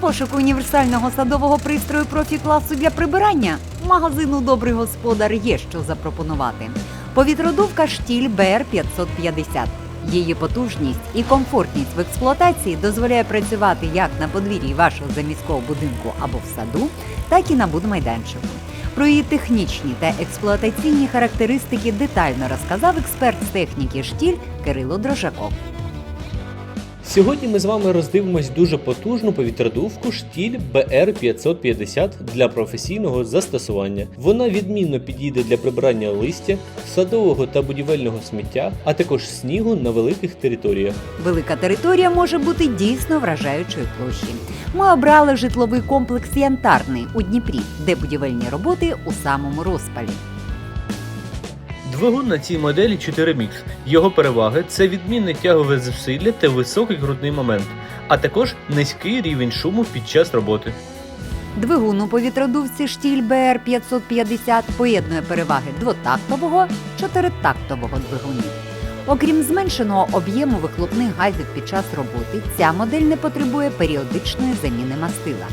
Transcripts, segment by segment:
пошуку універсального садового пристрою профі-класу для прибирання магазину Добрий господар є що запропонувати. Повітродувка штіль БР 550. Її потужність і комфортність в експлуатації дозволяє працювати як на подвір'ї вашого заміського будинку або в саду, так і на будмайданчику. Про її технічні та експлуатаційні характеристики детально розказав експерт з техніки штіль Кирило Дрожаков. Сьогодні ми з вами роздивимось дуже потужну повітродувку штіль BR550 для професійного застосування. Вона відмінно підійде для прибирання листя, садового та будівельного сміття, а також снігу на великих територіях. Велика територія може бути дійсно вражаючої площі. Ми обрали житловий комплекс Янтарний у Дніпрі, де будівельні роботи у самому розпалі. Двигун на цій моделі 4 мікс. Його переваги це відмінне тягове зусилля та високий грудний момент, а також низький рівень шуму під час роботи. Двигун у повітродувці штіль БР 550 поєднує переваги двотактового чотиритактового двигунів. Окрім зменшеного об'єму вихлопних газів під час роботи, ця модель не потребує періодичної заміни мастила.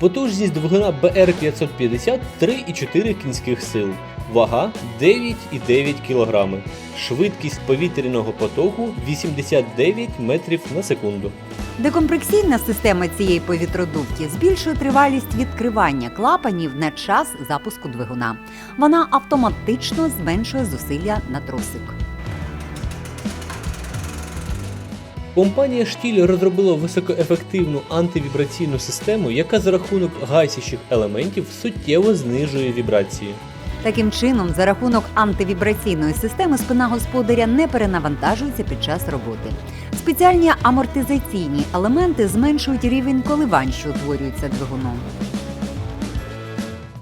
Потужність двигуна BR550 3,4 кінських сил, вага 9,9 кг, швидкість повітряного потоку 89 метрів на секунду. Декомпресійна система цієї повітродувки збільшує тривалість відкривання клапанів на час запуску двигуна. Вона автоматично зменшує зусилля на тросик. Компанія Штіль розробила високоефективну антивібраційну систему, яка за рахунок гасящих елементів суттєво знижує вібрації. Таким чином, за рахунок антивібраційної системи спина господаря не перенавантажується під час роботи. Спеціальні амортизаційні елементи зменшують рівень коливань, що утворюються двигуном.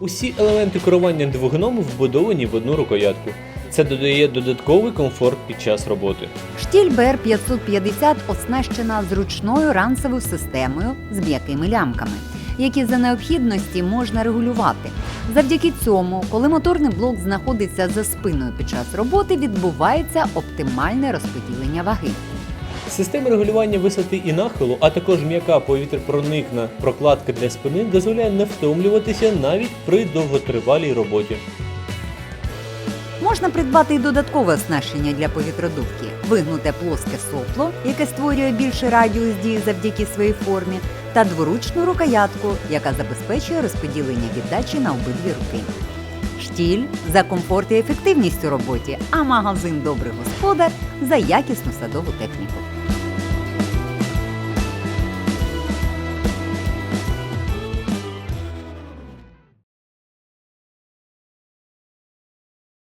Усі елементи керування двигуном вбудовані в одну рукоятку. Це додає додатковий комфорт під час роботи. Штіль БР 550 оснащена зручною ранцевою системою з м'якими лямками, які за необхідності можна регулювати. Завдяки цьому, коли моторний блок знаходиться за спиною під час роботи, відбувається оптимальне розподілення ваги. Система регулювання висоти і нахилу, а також м'яка повітряпроникна прокладка для спини дозволяє не втомлюватися навіть при довготривалій роботі. Можна придбати і додаткове оснащення для повітродувки, вигнуте плоске сопло, яке створює більший радіус дії завдяки своїй формі, та дворучну рукоятку, яка забезпечує розподілення віддачі на обидві руки. Штіль за комфорт і ефективність у роботі, а магазин Добрий господар за якісну садову техніку.